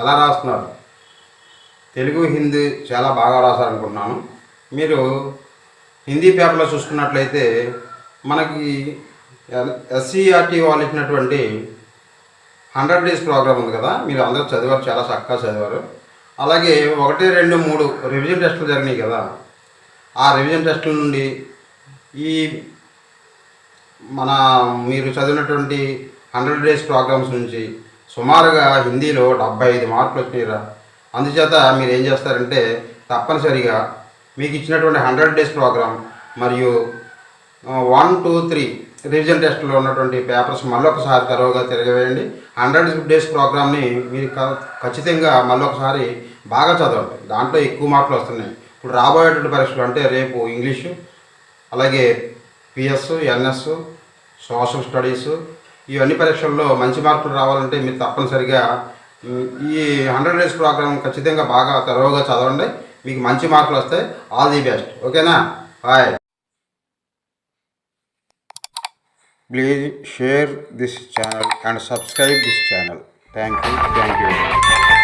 ఎలా రాస్తున్నారు? తెలుగు హిందీ చాలా బాగా రాశారనుకుంటున్నాను. మీరు హిందీ పేపర్లో చూసుకున్నట్లయితే మనకి ఎస్సీఆర్టీ వాళ్ళు ఇచ్చినటువంటి హండ్రెడ్ డేస్ ప్రోగ్రామ్ ఉంది కదా మీరు అందరూ చదివారు చాలా చక్కగా చదివారు. అలాగే ఒకటి రెండు మూడు రివిజన్ టెస్టులు జరిగినాయి కదా ఆ రివిజన్ టెస్టుల నుండి ఈ మన మీరు చదివినటువంటి హండ్రెడ్ డేస్ ప్రోగ్రామ్స్ నుంచి సుమారుగా హిందీలో డెబ్బై ఐదు మార్కులు వచ్చినాయిరా. అందుచేత మీరు ఏం చేస్తారంటే తప్పనిసరిగా మీకు ఇచ్చినటువంటి hundred days program one two three three revision టెస్ట్లో ఉన్నటువంటి పేపర్స్ మళ్ళొకసారి తరువుగా తిరగవేయండి. హండ్రెడ్ డేస్ ప్రోగ్రామ్ని మీరు ఖచ్చితంగా మళ్ళొకసారి బాగా చదవండి. దాంట్లో ఎక్కువ మార్కులు వస్తున్నాయి. ఇప్పుడు రాబోయేటువంటి పరీక్షలు అంటే రేపు ఇంగ్లీషు అలాగే పిఎస్ ఎన్ఎస్ సోషల్ స్టడీస్ ఇవన్నీ పరీక్షల్లో మంచి మార్కులు రావాలంటే మీరు తప్పనిసరిగా ఈ హండ్రెడ్ డేస్ ప్రోగ్రామ్ ఖచ్చితంగా బాగా తరువుగా చదవండి. మీకు మంచి మార్కులు వస్తాయి. ఆల్ ది బెస్ట్ ఓకేనా? Bye please share this channel and subscribe this channel thank you thank you